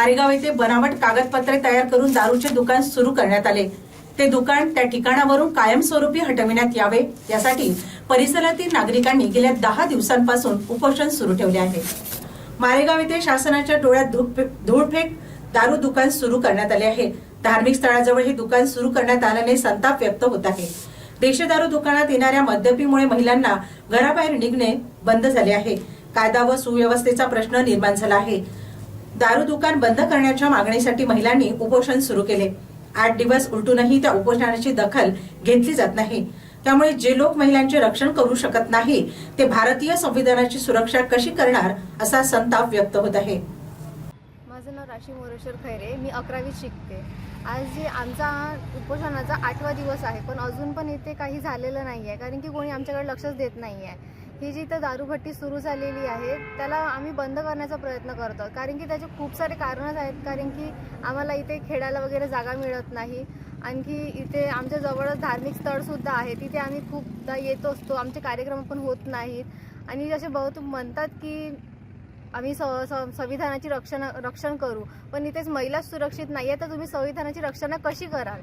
मारेगाव येथे बनावट कागदपत्रे तयार करून दारूचे दुकान सुरू करण्यात आले. ते दुकान त्या ठिकाणावरून कायमस्वरूपी हटविण्यात यावे यासाठी परिसरातील नागरिकांनी गेल्या दहा दिवसांपासून उपोषण सुरू ठेवले आहे. मारेगाव येथे शासनाच्या डोळ्यात धूळफेक दारू दुकान सुरू करण्यात आले आहे. धार्मिक स्थळाजवळ हे दुकान सुरू करण्यात आल्याने संताप व्यक्त होत आहे. देशदारू दुकानात येणाऱ्या मद्यपीमुळे महिलांना घराबाहेर निघणे बंद झाले आहे. कायदा व सुव्यवस्थेचा प्रश्न निर्माण झाला आहे. दारू दुकान बंद करण्याच्या मागणीसाठी महिलांनी उपोषण सुरू केले. आठ दिवस उलटूनही त्या उपोषणाची दखल घेतली जात नाही. त्यामुळे जे लोक महिलांचे रक्षण करू शकत नाही ते भारतीय संविधानाची सुरक्षा कशी करणार असा संताप व्यक्त होत आहे. माझं नाव राशी मोरेश्वर खैरे मी अकरावीत शिकते. आज जे आमचा उपोषणाचा आठवा दिवस आहे पण अजून पण इथे काही झालेलं नाही आहे कारण की कोणी आमच्याकडे लक्षच देत नाही आहे ही जी इथं दारूभट्टी सुरू झालेली आहे त्याला आम्ही बंद करण्याचा प्रयत्न करतो. कारण की त्याचे खूप सारे कारणच आहेत. कारण की आम्हाला इथे खेळायला वगैरे जागा मिळत नाही. आणखी इथे आमच्या जवळच धार्मिक स्थळसुद्धा आहे तिथे आम्ही खूपदा येत असतो. आमचे कार्यक्रम पण होत नाहीत. आणि जसे बहुत म्हणतात की आम्ही स संविधानाची रक्षण रक्षण करू. पण इथेच महिला सुरक्षित नाही आहे तर तुम्ही संविधानाची रक्षणा कशी कराल?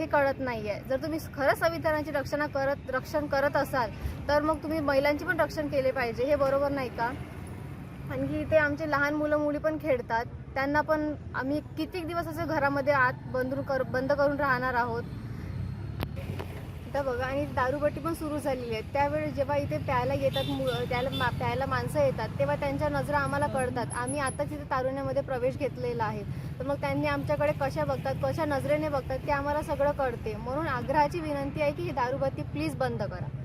हे कळत नाही आहे जर तुम्ही खरंच संविधानाची रक्षणा करत रक्षण करत असाल तर मग तुम्ही महिलांची पण रक्षण केले पाहिजे. हे बरोबर नाही का? आणखी इथे आमचे लहान मुलं मुली पण खेळतात. त्यांना पण आम्ही कितीक दिवस असे घरामध्ये आत बंद कर बंद करून राहणार आहोत. इथं बघा आणि दारूबट्टी पण सुरू झालेली आहे. त्यावेळी जेव्हा इथे प्यायला येतात मु- त्याला मा- प्यायला माणसं येतात तेव्हा त्यांच्या नजरा आम्हाला कळतात. आम्ही आता तिथे तारुण्यामध्ये प्रवेश घेतलेला आहे. तर मग त्यांनी आमच्याकडे कशा बघतात कशा नजरेने बघतात ते आम्हाला सगळं कळते. म्हणून आग्रहाची विनंती आहे की ही दारूबत्ती प्लीज बंद करा.